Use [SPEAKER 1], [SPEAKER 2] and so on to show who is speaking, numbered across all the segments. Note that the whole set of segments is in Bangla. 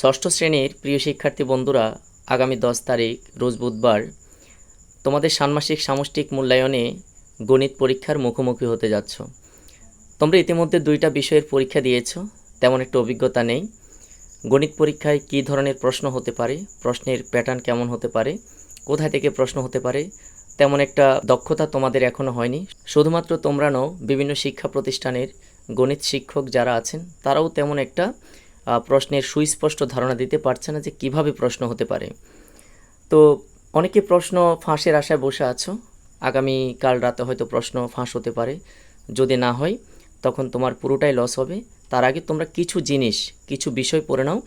[SPEAKER 1] ষষ্ঠ শ্রেণির প্রিয় শিক্ষার্থী বন্ধুরা, আগামী দশ তারিখ, রোজ বুধবার, তোমাদের ষান্মাসিক সামষ্টিক মূল্যায়নে গণিত পরীক্ষার মুখোমুখি হতে যাচ্ছ। তোমরা ইতিমধ্যে দুইটা বিষয়ের পরীক্ষা দিয়েছ, তেমন একটা অভিজ্ঞতা নেই। গণিত পরীক্ষায় কী ধরনের প্রশ্ন হতে পারে, প্রশ্নের প্যাটার্ন কেমন হতে পারে, কোথায় থেকে প্রশ্ন হতে পারে, তেমন একটা দক্ষতা তোমাদের এখনও হয়নি। শুধুমাত্র তোমরা নও, বিভিন্ন শিক্ষা প্রতিষ্ঠানের গণিত শিক্ষক যারা আছেন, তারাও তেমন একটা প্রশ্নের সুস্পষ্ট ধারণা দিতে পারছে না যে কীভাবে প্রশ্ন হতে পারে। তো অনেকে প্রশ্ন ফাঁসের আশায় বসে আছো। আগামী কাল রাতে হয়তো প্রশ্ন ফাঁস হতে পারে। যদি না হয়, তখন তোমার পুরোটাই লস হবে। তার আগে তোমরা কিছু জিনিস, কিছু বিষয় পড়ে নাও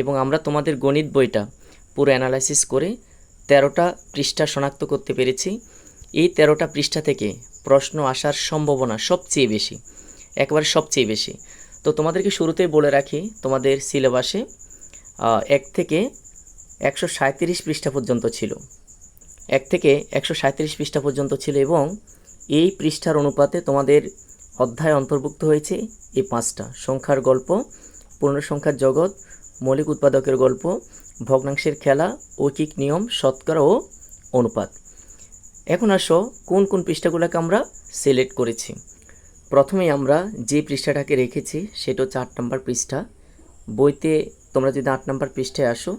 [SPEAKER 1] এবং আমরা তোমাদের গণিত বইটা পুরো অ্যানালাইসিস করে তেরোটা পৃষ্ঠা শনাক্ত করতে পেরেছি। এই তেরোটা পৃষ্ঠা থেকে প্রশ্ন আসার সম্ভাবনা সবচেয়ে বেশি, একেবারে সবচেয়ে বেশি। তো তোমাদেরকে শুরুতেই বলে রাখি, তোমাদের সিলেবাসে এক থেকে একশো সাঁত্রিশ পৃষ্ঠা পর্যন্ত ছিল। এক থেকে একশো সাঁত্রিশ পৃষ্ঠা পর্যন্ত ছিল এবং এই পৃষ্ঠার অনুপাতে তোমাদের অধ্যায় অন্তর্ভুক্ত হয়েছে এই পাঁচটা। সংখ্যার গল্প পূর্ণ সংখ্যার জগৎ, মৌলিক উৎপাদকের গল্প, ভগ্নাংশের খেলা, ঐকিক নিয়ম, শতকরা ও অনুপাত। এখন আসো, কোন কোন পৃষ্ঠাগুলোকে আমরা সিলেক্ট করেছি। প্রথমেই আমরা যে পৃষ্ঠাটাকে রেখেছি, সেটা হচ্ছে আট নম্বর পৃষ্ঠা। বইতে তোমরা যদি আট নম্বর পৃষ্ঠায় আসো,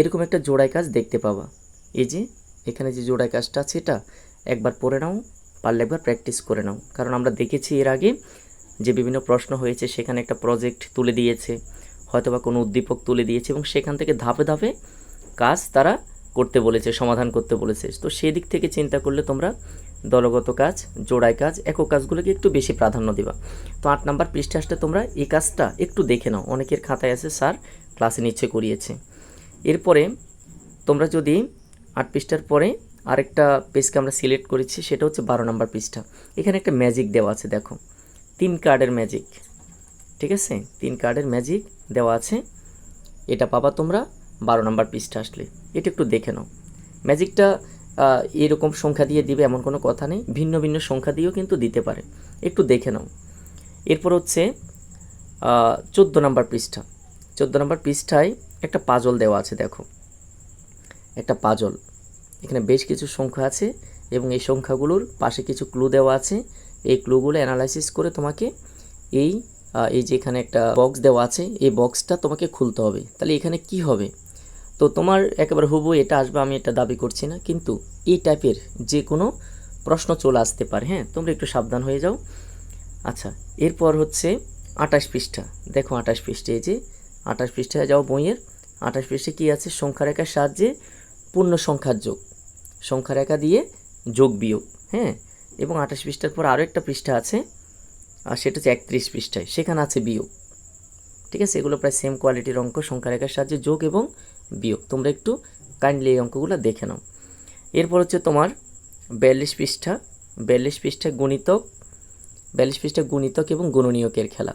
[SPEAKER 1] এরকম একটা জোড়াই কাজ দেখতে পাবা। এই যে, এখানে যে জোড়াই কাজটা আছে, এটা একবার পড়ে নাও, পারলে একবার প্র্যাকটিস করে নাও। কারণ আমরা দেখেছি এর আগে যে বিভিন্ন প্রশ্ন হয়েছে, সেখানে একটা প্রজেক্ট তুলে দিয়েছে, হয়তোবা কোনো উদ্দীপক তুলে দিয়েছে, এবং সেখান থেকে ধাপে ধাপে কাজ তারা করতে বলেছে, সমাধান করতে বলেছে। তো সেই দিক থেকে চিন্তা করলে তোমরা দলগত কাজ জোড়াই কাজ, একক কাজগুলোকে একটু বেশি প্রাধান্য দিবা। তো আট নাম্বার পৃষ্ঠা আসলে তোমরা এই কাজটা একটু দেখে নাও। অনেকের খাতায় আছে, স্যার, ক্লাসে নিচ্ছে, করিয়েছে। এরপরে তোমরা যদি আট পৃষ্ঠার পরে আরেকটা পেজকে আমরা সিলেক্ট করেছি, সেটা হচ্ছে বারো নাম্বার পৃষ্ঠা। এখানে একটা ম্যাজিক দেওয়া আছে, দেখো। তিন কার্ডের ম্যাজিক। ঠিক আছে? তিন কার্ডের ম্যাজিক দেওয়া আছে। এটা পাবা তোমরা বারো নাম্বার পৃষ্ঠা আসলে। এটা একটু দেখে নাও। ম্যাজিকটা এরকম সংখ্যা দিয়ে দিবে এমন কোনো কথা নেই। ভিন্ন ভিন্ন সংখ্যা দিয়েও কিন্তু দিতে পারে। একটু দেখে নাও। এরপর হচ্ছে চোদ্দ নম্বর পৃষ্ঠা। চোদ্দ নাম্বার পৃষ্ঠায় একটা পাজল দেওয়া আছে, দেখো। একটা পাজল। এখানে বেশ কিছু সংখ্যা আছে এবং এই সংখ্যাগুলোর পাশে কিছু ক্লু দেওয়া আছে। এই ক্লুগুলো অ্যানালাইসিস করে তোমাকে এই এই যে এখানে একটা বক্স দেওয়া আছে, এই বক্সটা তোমাকে খুলতে হবে। তাহলে এখানে কি হবে? তো তোমার একেবারে হুবু এটা আসবে, আমি এটা দাবি করছি না। কিন্তু এই টাইপের যে কোনো প্রশ্ন চলে আসতে পারে হ্যাঁ? তোমরা একটু সাবধান হয়ে যাও। আচ্ছা এরপর হচ্ছে আঠাশ পৃষ্ঠা। দেখো আঠাশ পৃষ্ঠা যে, আঠাশ পৃষ্ঠায় যাও বইয়ের। আঠাশ পৃষ্ঠে কী আছে? সংখ্যা রেখার সাহায্যে পূর্ণ সংখ্যার যোগ। সংখ্যা রেখা দিয়ে যোগ বিয়োগ হ্যাঁ? এবং আঠাশ পৃষ্ঠার পর আরও একটা পৃষ্ঠা আছে, আর সেটা হচ্ছে একত্রিশ পৃষ্ঠায়। সেখানে আছে বিয়োগ। ঠিক আছে? এগুলো প্রায় সেম কোয়ালিটির অঙ্ক। সংখ্যা রেখার সাহায্যে যোগ এবং বিয়োগ। তোমরা একটু কাইন্ডলি এই অঙ্কগুলো দেখে নাও। এরপর হচ্ছে তোমার বিয়াল্লিশ পৃষ্ঠা। বিয়াল্লিশ পৃষ্ঠা গণিতক, বিয়াল্লিশ পৃষ্ঠা গুণিতক এবং গুণনীয়কের খেলা।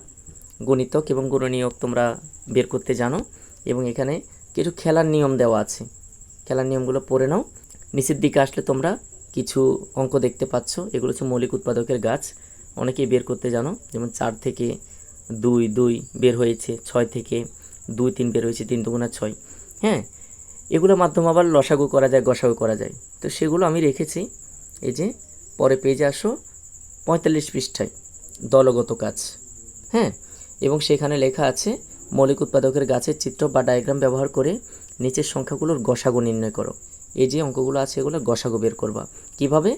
[SPEAKER 1] গণিতক এবং গুণনীয়ক তোমরা বের করতে জানো এবং এখানে কিছু খেলার নিয়ম দেওয়া আছে। খেলার নিয়মগুলো পড়ে নাও। নিচের দিকে আসলে তোমরা কিছু অঙ্ক দেখতে পাচ্ছ। এগুলো হচ্ছে মৌলিক উৎপাদকের গাছ। অনেকেই বের করতে জানো। যেমন চার থেকে দুই দুই বের হয়েছে, ছয় থেকে দুই, তিন বের হয়েছে, তিন দুগুণা ছয়। হ্যাঁ এগুলোর মাধ্যমে আবার লসাগু করা যায়, গসাগু করা যায়। তো সেগুলো আমি রেখেছি। এই যে, পরে পেজে আসো, পঁয়তাল্লিশ পৃষ্ঠায়, দলগত কাজ। হ্যাঁ এবং সেখানে লেখা আছে, মৌলিক উৎপাদকের গাছের চিত্র বা ডায়াগ্রাম ব্যবহার করে নিচের সংখ্যাগুলোর গসাগু নির্ণয় করো। এই যে অঙ্কগুলো আছে, এগুলো গসাগু বের করবা। কীভাবে?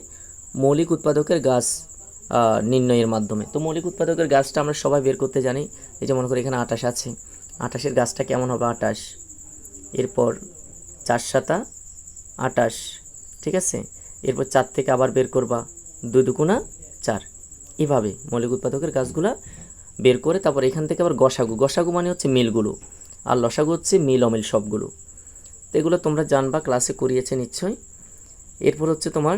[SPEAKER 1] মৌলিক উৎপাদকের গাছ নির্ণয়ের মাধ্যমে। তো মৌলিক উৎপাদকের গাছটা আমরা সবাই বের করতে জানি। এই যে মনে করি এখানে আটাশ আছে। আটাশের গাছটা কেমন হবে? আটাশ। এরপর চার সাতা, আটাশ, ঠিক আছে? এরপর চার থেকে আবার বের করবা দুই দুগুণা চার। এভাবে মৌলিক উৎপাদকের গাছগুলা বের করে তারপর এখান থেকে আবার গসাগু। গসাগু মানে হচ্ছে মিলগুলো। আর লসাগু হচ্ছে মিল অমিল সবগুলো। তো এগুলো তোমরা জানবা, ক্লাসে করিয়েছে নিশ্চয় এরপর হচ্ছে তোমার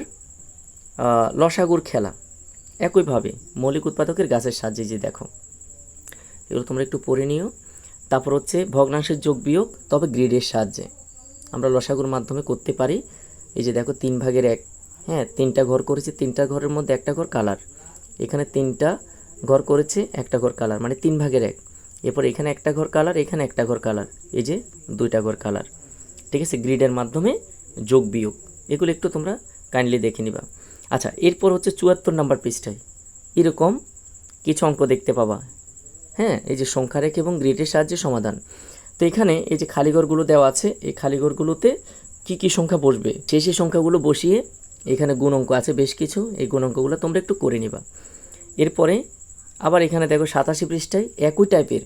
[SPEAKER 1] লসাগুর খেলা। একইভাবে মৌলিক উৎপাদকের গাছের সাহায্যে যে দেখো। এগুলো তোমরা একটু পড়ে নিও। তারপর হচ্ছে ভগ্নাংশের যোগ বিয়োগ, তবে গ্রিডের সাহায্যে। আমরা লসাগুর মাধ্যমে করতে পারি। এই যে দেখো তিন ভাগের এক হ্যাঁ তিনটা ঘর করেছে, তিনটা ঘরের মধ্যে একটা ঘর কালার এখানে তিনটা ঘর করেছে, একটা ঘর কালার মানে তিন ভাগের এক। এরপর এখানে একটা ঘর কালার এখানে একটা ঘর কালার এই যে দুইটা ঘর কালার ঠিক আছে? গ্রিডের মাধ্যমে যোগ বিয়োগ। এগুলো একটু তোমরা কাইন্ডলি দেখে নিবা। আচ্ছা এরপর হচ্ছে চুয়াত্তর নাম্বার পৃষ্ঠায়। এরকম কিছু অঙ্ক দেখতে পাবা। হ্যাঁ এই যে সংখ্যা রেখে এবং গ্রিডের সাহায্যে সমাধান। তো এখানে এই যে খালিঘরগুলো দেওয়া আছে, এই খালিঘরগুলোতে কি কি সংখ্যা বসবে? সেই সেই সংখ্যাগুলো বসিয়ে এখানে গুণ অঙ্ক আছে বেশ কিছু, এই গুণ অঙ্কগুলো তোমরা একটু করে নিবা। এরপরে আবার এখানে দেখো সাতাশি পৃষ্ঠায় একই টাইপের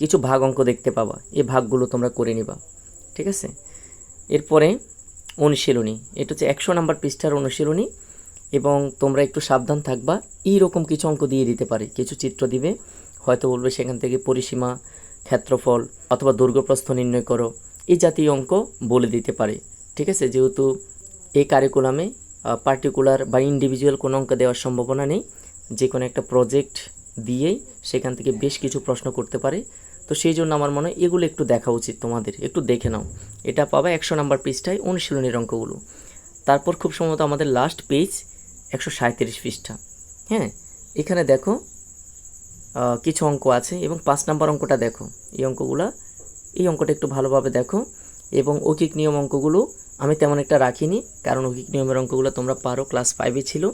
[SPEAKER 1] কিছু ভাগ অঙ্ক দেখতে পাবা, এই ভাগগুলো তোমরা করে নিবা, ঠিক আছে? এরপরে অনুশীলনী, এটা হচ্ছে একশো নাম্বার পৃষ্ঠার অনুশীলনী এবং তোমরা একটু সাবধান থাকবা, এইরকম কিছু অঙ্ক দিয়ে দিতে পারে, কিছু চিত্র দিবে। হয়তো বলবে সেখান থেকে পরিসীমা, ক্ষেত্রফল অথবা দুর্গপ্রস্থ নির্ণয় করো। এই জাতীয় অঙ্ক বলে দিতে পারে। ঠিক আছে? যেহেতু এই কারিকুলামে পার্টিকুলার বা ইন্ডিভিজুয়াল কোনো অঙ্ক দেওয়ার সম্ভাবনা নেই। যে কোনো একটা প্রজেক্ট দিয়েই সেখান থেকে বেশ কিছু প্রশ্ন করতে পারে। তো সেই জন্য আমার মনে হয় এগুলো একটু দেখা উচিত তোমাদের। একটু দেখে নাও। এটা পাবা একশো নাম্বার পৃষ্ঠায় অনুশীলনের অঙ্কগুলো। তারপর খুব সম্ভবত আমাদের লাস্ট পেজ একশো সাঁত্রিশ পৃষ্ঠা। হ্যাঁ? এখানে দেখো কিছু অঙ্ক আছে এবং পাঁচ নাম্বার অঙ্কটা দেখো। এই অঙ্কগুলা, এই অঙ্কটা একটু ভালোভাবে দেখো এবং ঐকিক নিয়ম অঙ্কগুলো আমি তেমন একটা রাখিনি, কারণ ঐকিক নিয়মের অঙ্কগুলো তোমরা পারো ক্লাস ফাইভে ছিল।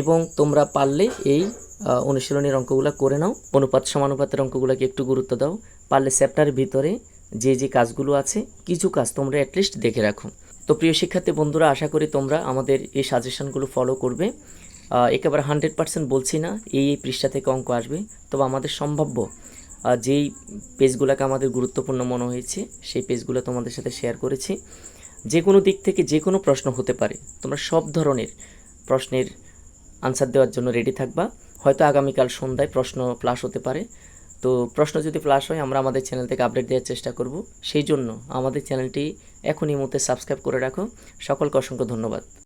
[SPEAKER 1] এবং তোমরা পারলে এই অনুশীলনের অঙ্কগুলো করে নাও। অনুপাত সমানুপাতের অঙ্কগুলোকে একটু গুরুত্ব দাও। পারলে চ্যাপ্টারের ভিতরে যে যে কাজগুলো আছে, কিছু কাজ তোমরা অ্যাটলিস্ট দেখে রাখো। তো প্রিয় শিক্ষার্থী বন্ধুরা, আশা করি তোমরা আমাদের এই সাজেশনগুলো ফলো করবে। একেবারে হান্ড্রেড পার্সেন্ট বলছি না, এই এই পৃষ্ঠা থেকে অঙ্ক আসবে। তবে আমাদের সম্ভাব্য যেই পেজগুলোকে আমাদের গুরুত্বপূর্ণ মনে হয়েছে, সেই পেজগুলো তোমাদের সাথে শেয়ার করেছি। যে কোনো দিক থেকে যে কোনো প্রশ্ন হতে পারে, তোমরা সব ধরনের প্রশ্নের আনসার দেওয়ার জন্য রেডি থাকবা। হয়তো আগামীকাল সন্ধ্যায় প্রশ্ন ফ্লাশ হতে পারে। তো প্রশ্ন যদি ফ্লাশ হয়, আমরা আমাদের চ্যানেল থেকে আপডেট দেওয়ার চেষ্টা করব। সেই জন্য আমাদের চ্যানেলটি এখনই মধ্যে সাবস্ক্রাইব করে রাখো। সকলকে অসংখ্য ধন্যবাদ।